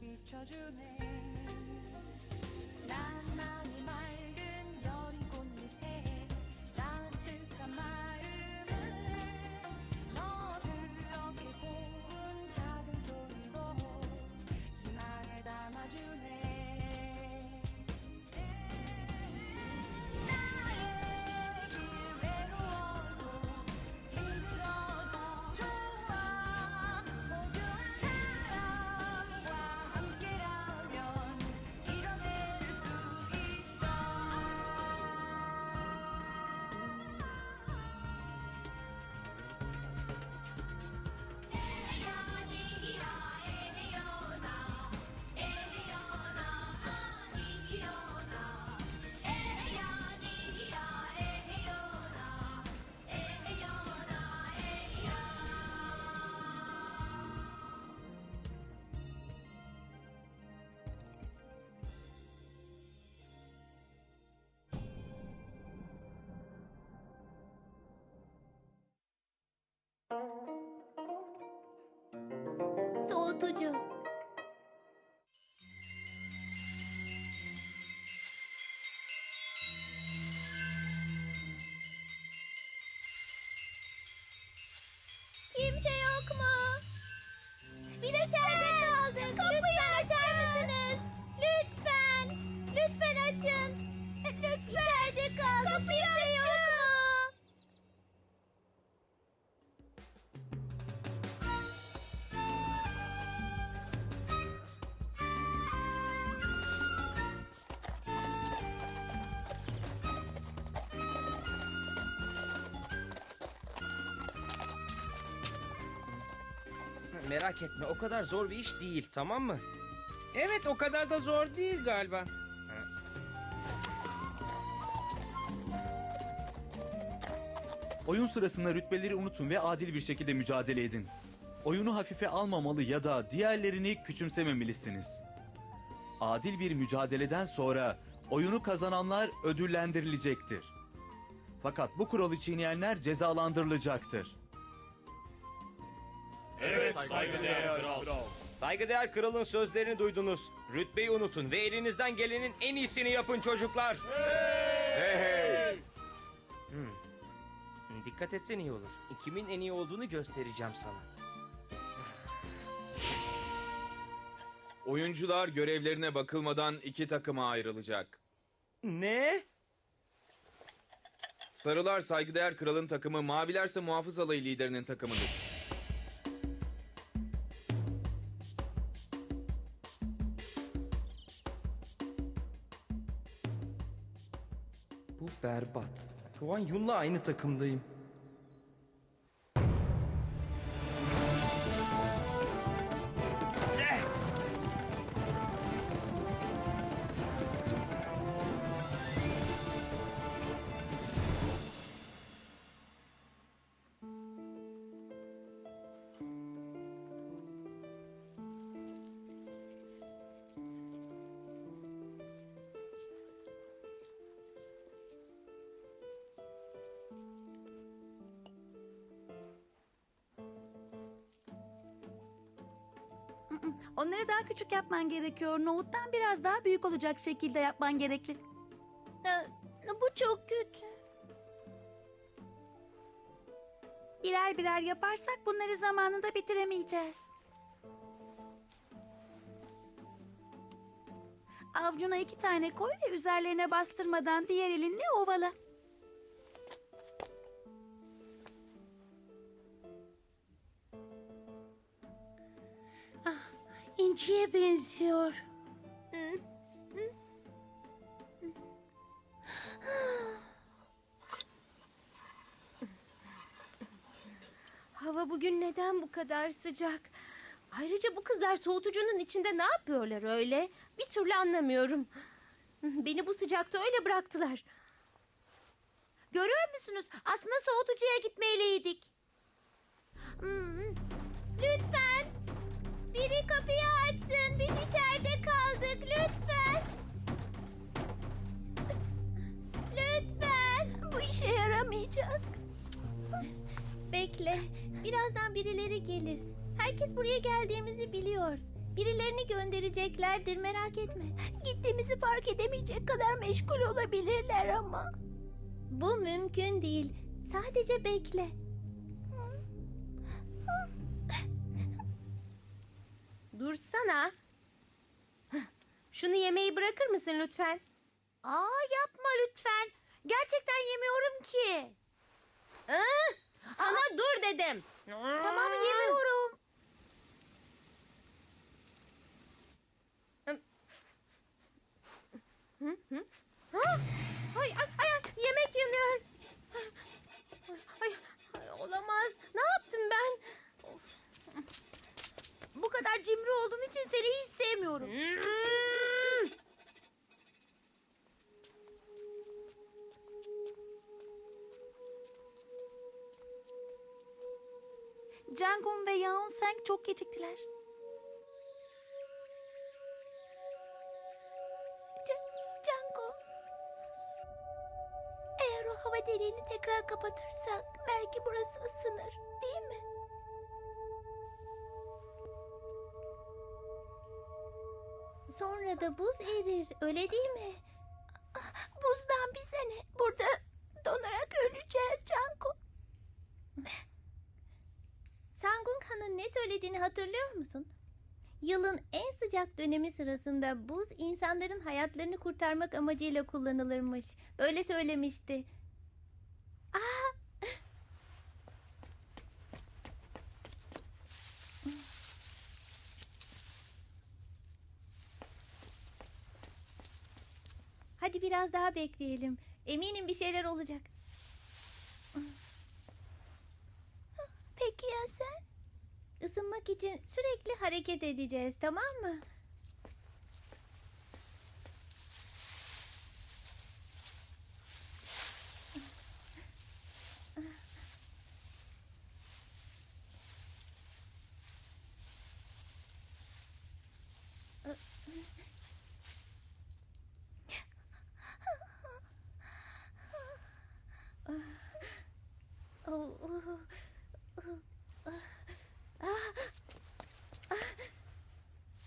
비춰주네. 나만이 맑 Soğutucu. Merak etme o kadar zor bir iş değil tamam mı? Evet o kadar da zor değil galiba. Oyun sırasında rütbeleri unutun ve adil bir şekilde mücadele edin. Oyunu hafife almamalı ya da diğerlerini küçümsememelisiniz. Adil bir mücadeleden sonra oyunu kazananlar ödüllendirilecektir. Fakat bu kuralı çiğneyenler cezalandırılacaktır. Evet saygıdeğer kral. Saygıdeğer kralın sözlerini duydunuz. Rütbeyi unutun ve elinizden gelenin en iyisini yapın çocuklar. Hey hey. Hmm. Dikkat etsen iyi olur. Kimin en iyi olduğunu göstereceğim sana. Oyuncular görevlerine bakılmadan iki takıma ayrılacak. Ne? Sarılar saygıdeğer kralın takımı, mavilerse muhafız alayı liderinin takımıdır. Berbat. Hwan Yun'la aynı takımdayım. Onları daha küçük yapman gerekiyor. Nohuttan biraz daha büyük olacak şekilde yapman gerekli. Bu çok kötü. Birer birer yaparsak bunları zamanında bitiremeyeceğiz. Avcuna iki tane koy ve üzerlerine bastırmadan diğer elinle ovala. Benziyor. Hava bugün neden bu kadar sıcak? Ayrıca bu kızlar soğutucunun içinde ne yapıyorlar öyle? Bir türlü anlamıyorum. Beni bu sıcakta öyle bıraktılar. Görüyor musunuz? Aslında soğutucuya gitmeliydik. Hmm. Lütfen. Biri kapıyı açsın. Biz içeride kaldık. Lütfen. Lütfen. Bu işe yaramayacak. Bekle. Birazdan birileri gelir. Herkes buraya geldiğimizi biliyor. Birilerini göndereceklerdir merak etme. Gittiğimizi fark edemeyecek kadar meşgul olabilirler ama. Bu mümkün değil. Sadece bekle. Dursana. Şunu yemeği bırakır mısın lütfen? Aa yapma lütfen. Gerçekten yemiyorum ki. Aa, sana dur dedim. Tamam yemiyorum. Ha? Ay, ay, ay, ay, yemek yanıyor. Ay, ay, olamaz. Ne yaptım ben? Of. Bu kadar cimri olduğun için seni hiç sevmiyorum. Jangum ve Yaon Seng çok geciktiler. Ca- Jangum. Eğer o hava deliğini tekrar kapatırsak belki burası ısınır, değil mi? Sonra da buz erir, öyle değil mi? Buzdan bize ne? Burada donarak öleceğiz Canko. Sangung Han'ın ne söylediğini hatırlıyor musun? Yılın en sıcak dönemi sırasında buz insanların hayatlarını kurtarmak amacıyla kullanılırmış. Öyle söylemişti. Aa! Hadi biraz daha bekleyelim. Eminim bir şeyler olacak. Peki ya sen? Isınmak için sürekli hareket edeceğiz, tamam mı? Ah.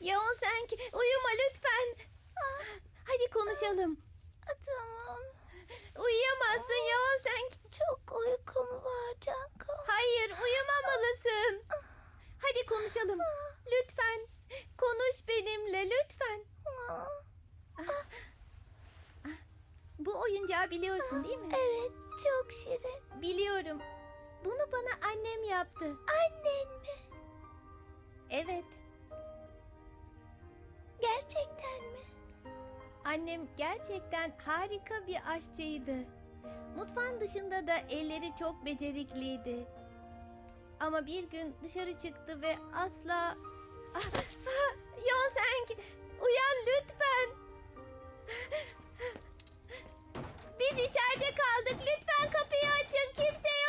Yaon sen uyuma lütfen. Hadi konuşalım. Tamam. Uyuyamazsın Yaon sen. Çok uykum var Canko. Hayır uyumamalısın. Hadi konuşalım. Lütfen. Konuş benimle lütfen. Bu oyuncağı biliyorsun değil mi? Evet, çok şirin. Biliyorum. Bunu bana annem yaptı. Annen mi? Evet. Gerçekten mi? Annem gerçekten harika bir aşçıydı. Mutfağın dışında da elleri çok becerikliydi. Ama bir gün dışarı çıktı ve asla... Ah, ah, uyan lütfen. Biz içeride kaldık. Lütfen kapıyı açın. Kimse yok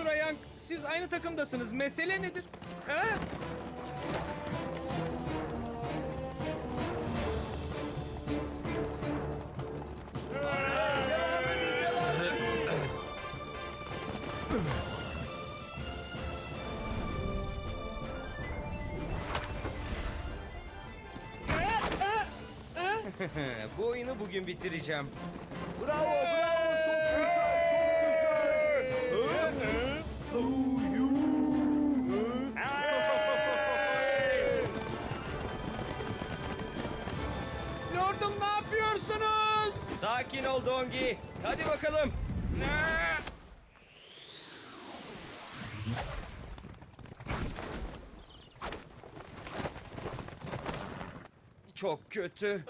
Lord Surayank. Siz aynı takımdasınız. Mesele nedir? Ha? Bu oyunu bugün bitireceğim. Lordum ne yapıyorsunuz? Sakin ol Dongi. Hadi bakalım. çok kötü.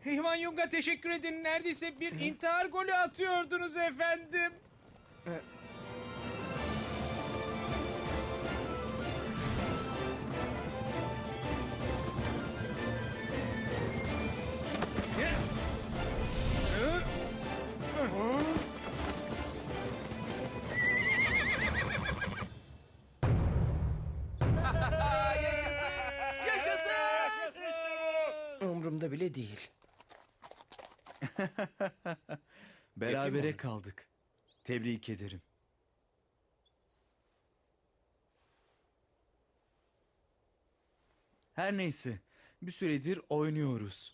Heyvan Yung'a teşekkür edin. Neredeyse bir intihar golü atıyordunuz efendim. Umrumda bile değil. Berabere kaldık. Tebrik ederim. Her neyse, bir süredir oynuyoruz.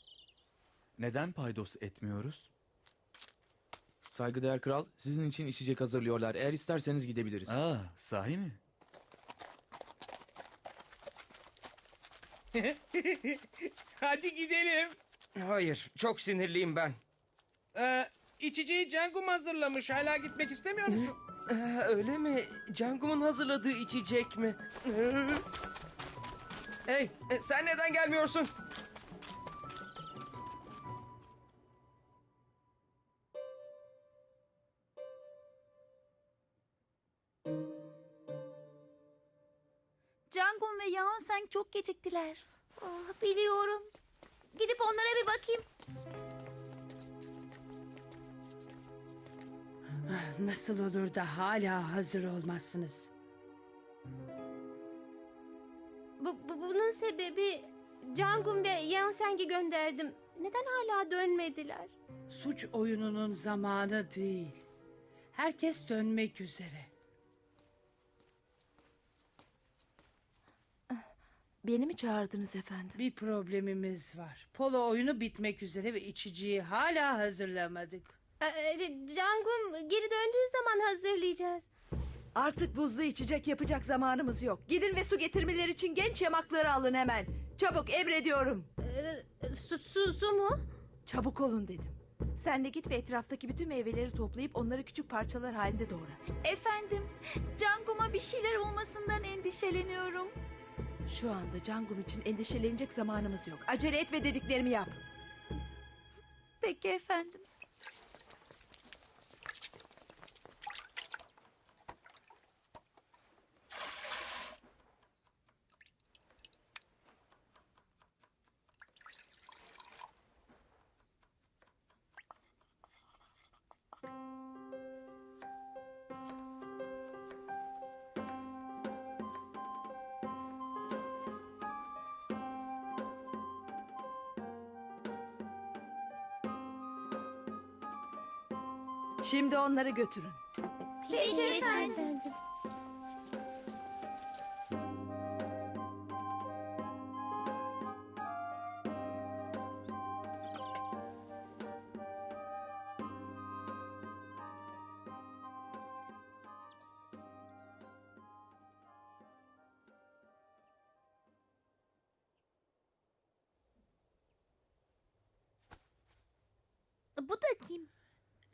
Neden paydos etmiyoruz? Saygıdeğer kral, sizin için içecek hazırlıyorlar. Eğer isterseniz gidebiliriz. Aa, sahi mi? Hadi gidelim. Hayır, çok sinirliyim ben. Ee, içeceği Cangum hazırlamış. Hala gitmek istemiyor musun? Ee, öyle mi? Cangum'un hazırladığı içecek mi? hey, e, sen neden gelmiyorsun? Yanseng çok geciktiler. Ah, biliyorum. Gidip onlara bir bakayım. Nasıl olur da hala hazır olmazsınız? Bu, bu- bunun sebebi Cangum ve Yanseng'i gönderdim. Neden hala dönmediler? Suç oyununun zamanı değil. Herkes dönmek üzere. Beni mi çağırdınız efendim? Bir problemimiz var. Polo oyunu bitmek üzere ve içiciyi hala hazırlamadık. Ee, Cangum geri döndüğü zaman hazırlayacağız. Artık buzlu içecek yapacak zamanımız yok. Gidin ve su getirmeleri için genç yamakları alın hemen. Çabuk emrediyorum. Ee, su, su, su mu? Çabuk olun dedim. Sen de git ve etraftaki bütün meyveleri toplayıp onları küçük parçalar halinde doğra. Efendim, Cangum'a bir şeyler olmasından endişeleniyorum. Şu anda Cangum için endişelenecek zamanımız yok. Acele et ve dediklerimi yap. Peki efendim. Şimdi onları götürün. Peki efendim.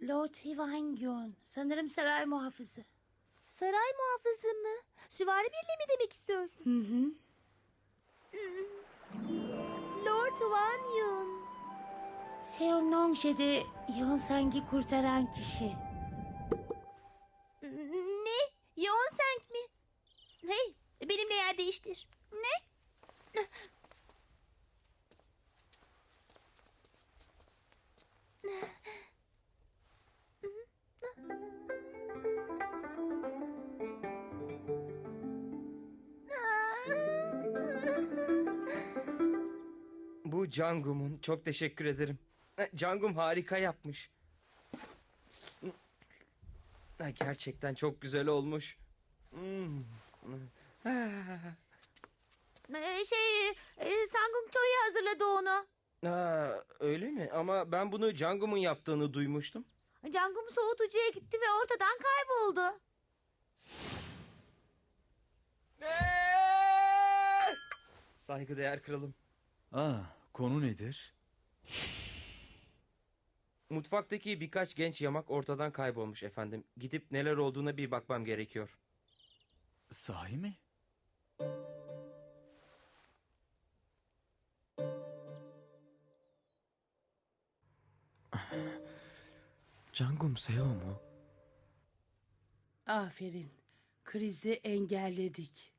Lord Hwang Sanırım saray muhafızı. Saray muhafızı mı? Süvari birliği mi demek istiyorsun? Hı hı. Lord Wan Yun. Seonongşe'de Yonseng'i kurtaran kişi. Ne? Yonseng mi? Hey, benimle yer değiştir. Ne? Bu Cangum'un. Çok teşekkür ederim. Cangum harika yapmış. Gerçekten çok güzel olmuş. Hmm. Ee, şey, e, Sangung Choi'ye hazırladı onu. Aa, öyle mi? Ama ben bunu Cangum'un yaptığını duymuştum. Cangum soğutucuya gitti ve ortadan kayboldu. Saygıdeğer kralım. Aa, Konu nedir? Mutfaktaki birkaç genç yamak ortadan kaybolmuş efendim. Gidip neler olduğuna bir bakmam gerekiyor. Sahi mi? Cangum Seo mu? Aferin. Krizi engelledik.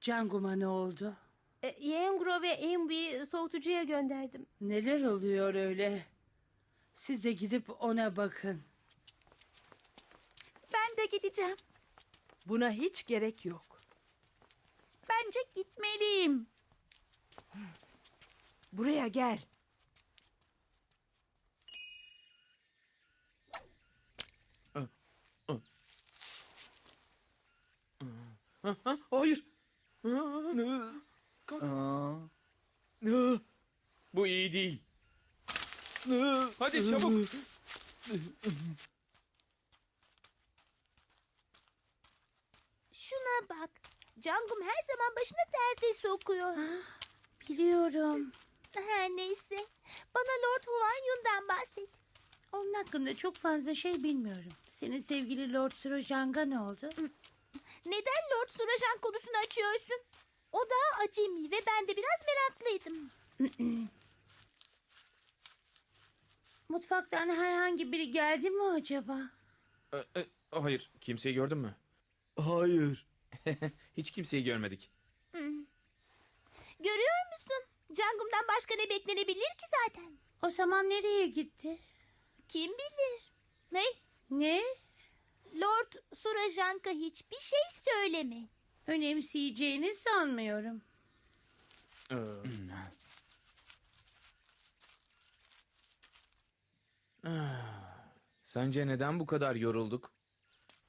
Cangum'a ne oldu? E, Yengro ve Embi soğutucuya gönderdim. Neler oluyor öyle? Siz de gidip ona bakın. Ben de gideceğim. Buna hiç gerek yok. Bence gitmeliyim. Buraya gel. Ha, hayır. Aa, Bu iyi değil. Hadi çabuk. Şuna bak. Cangum her zaman başına derde sokuyor. Biliyorum. Her neyse. Bana Lord Huan Yun'dan bahset. Onun hakkında çok fazla şey bilmiyorum. Senin sevgili Lord Sirojang'a ne oldu? Neden Lord Surajan konusunu açıyorsun? O da acemi ve ben de biraz meraklıydım. Mutfaktan herhangi biri geldi mi acaba? E, e, hayır. Kimseyi gördün mü? hayır. Hiç kimseyi görmedik. Görüyor musun? Cangum'dan başka ne beklenebilir ki zaten? O zaman nereye gitti? Kim bilir? Ne? Ne? Lord Surajanka hiçbir şey söyleme. Önemseyeceğini sanmıyorum. Ee, ah, Sence neden bu kadar yorulduk?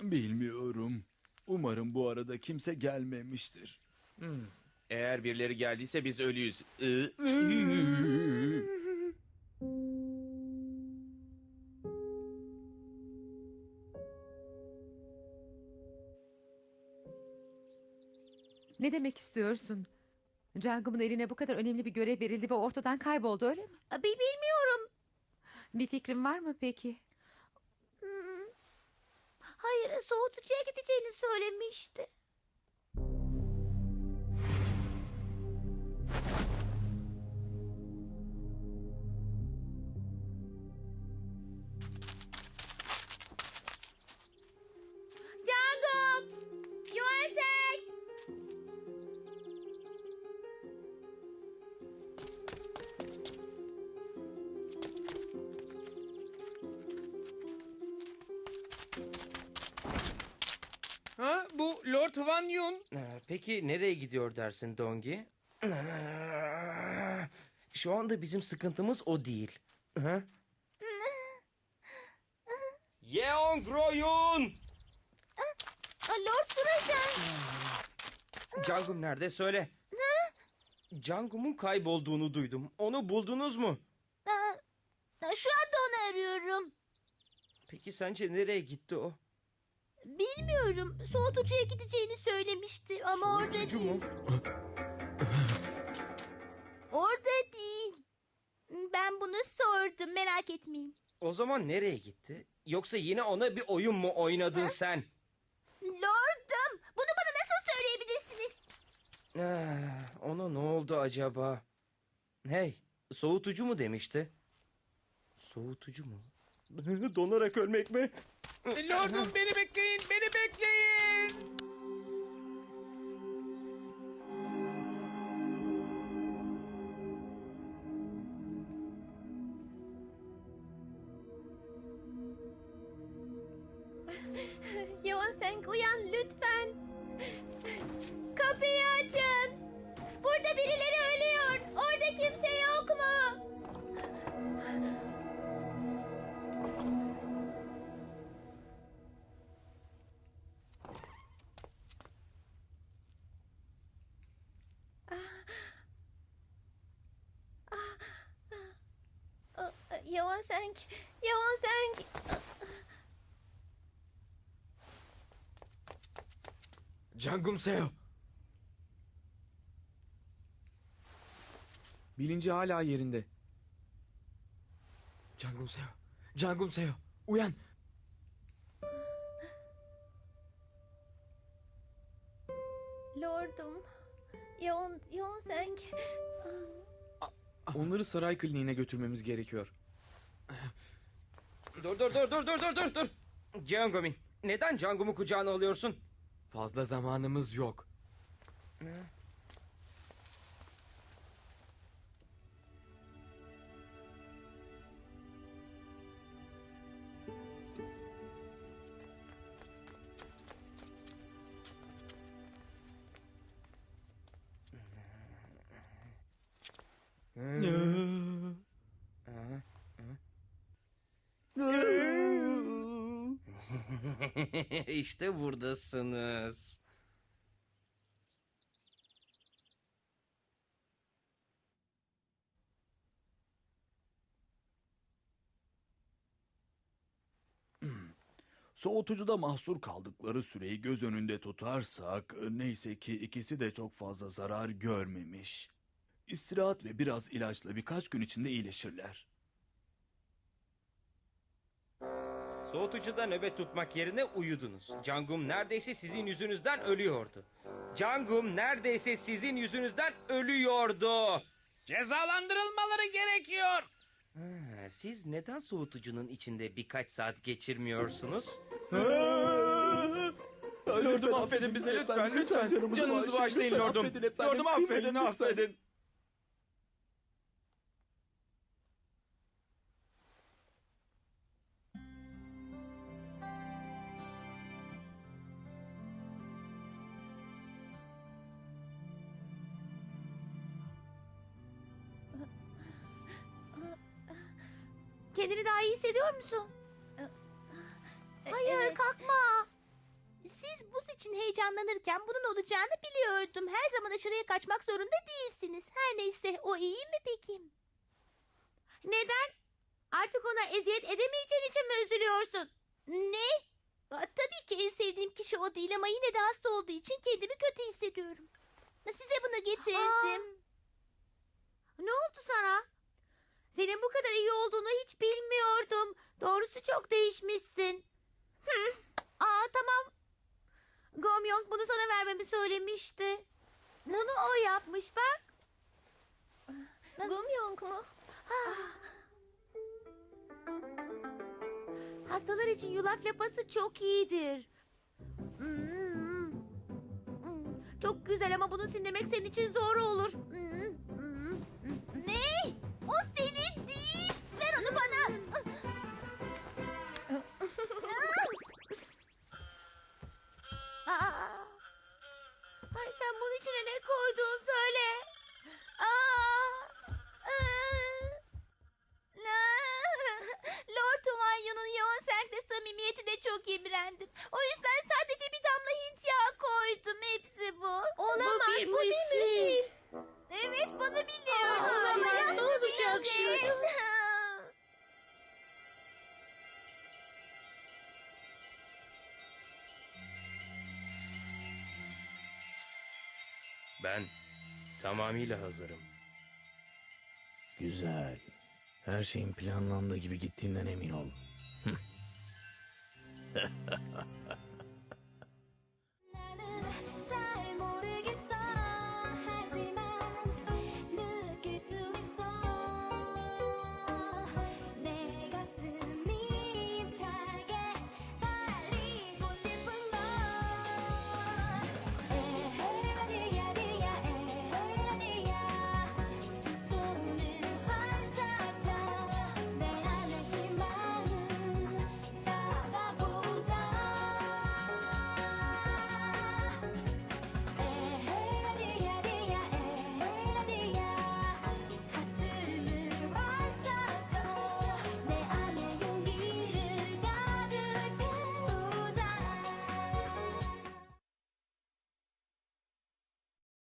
Bilmiyorum. Umarım bu arada kimse gelmemiştir. Eğer birileri geldiyse biz ölüyüz. Iı. Ne demek istiyorsun? Cangum'un eline bu kadar önemli bir görev verildi ve ortadan kayboldu öyle mi? Abi bilmiyorum. Bir fikrin var mı peki? Hmm. Hayır, soğutucuya gideceğini söylemişti. Hwan Yun. Ee, Peki nereye gidiyor dersin Dongi? Şu anda bizim sıkıntımız o değil. Ha? Yeon Groyun! Lord Surajan! Cangum nerede söyle. Cangum'un kaybolduğunu duydum. Onu buldunuz mu? Şu anda onu arıyorum. Peki sence nereye gitti o? Bilmiyorum. Soğutucuya gideceğini söylemişti ama orada Soğutucu değil. mu? Orada değil. Ben bunu sordum merak etmeyin. O zaman nereye gitti? Yoksa yine ona bir oyun mu oynadın sen? Lordum bunu bana nasıl söyleyebilirsiniz? Ah, ona ne oldu acaba? Hey, soğutucu mu demişti? Soğutucu mu? Donarak ölmek mi? Lordum beni bekleyin, beni bekleyin. Yonseng uyan lütfen. Kapıyı açın. Burada birileri Yonseng, Yonseng. Cangum Seo. Bilinci hala yerinde. Cangum Seo. Cangum Seo. Uyan. Lordum. Yon, Yonseng. Onları saray kliniğine götürmemiz gerekiyor. Dur dur dur dur dur dur dur dur. Cangomin neden Cangum'u kucağına alıyorsun? Fazla zamanımız yok. işte buradasınız. Soğutucuda mahsur kaldıkları süreyi göz önünde tutarsak neyse ki ikisi de çok fazla zarar görmemiş. İstirahat ve biraz ilaçla birkaç gün içinde iyileşirler. Soğutucuda nöbet tutmak yerine uyudunuz. Cangum neredeyse sizin yüzünüzden ölüyordu. Cangum neredeyse sizin yüzünüzden ölüyordu. Cezalandırılmaları gerekiyor. Ha, Siz neden soğutucunun içinde birkaç saat geçirmiyorsunuz? Lordum affedin bizi lütfen lütfen. Canımızı bağışlayın lordum. Lordum affedin affedin. Daha iyi hissediyor musun? Hayır kalkma. Siz buz için heyecanlanırken bunun olacağını biliyordum. Her zaman aşırıya kaçmak zorunda değilsiniz. Her neyse o iyi mi peki? Neden? Artık ona eziyet edemeyeceğin için mi üzülüyorsun? Ne? Aa, tabii ki en sevdiğim kişi o değil ama yine de hasta olduğu için kendimi kötü hissediyorum. Size bunu getirdim. Ne oldu sana? Senin bu kadar iyi olduğunu hiç bilmiyordum. Doğrusu çok değişmişsin. Hı. Aa tamam. Gomyong bunu sana vermemi söylemişti. Bunu o yapmış bak. Gomyong mu? Hastalar için yulaf lapası çok iyidir. Hmm. Hmm. Çok güzel ama bunu sindirmek senin için zor olur. Hmm. O senin değil. Ver onu bana. Aa. Ay sen bunun içine ne koydun söyle. Aa. Lord Tumanyon'un yoğun sertle samimiyetine çok imrendim. O yüzden sadece bir damla Hint yağı koydum. Hepsi bu. Olamaz. bir Bu, değil mi? Evet bunu biliyorum. Aa, olamaz. Ama Ne olacak şimdi? Ben tamamıyla hazırım. Güzel. Her şeyin planlandığı gibi gittiğinden emin ol.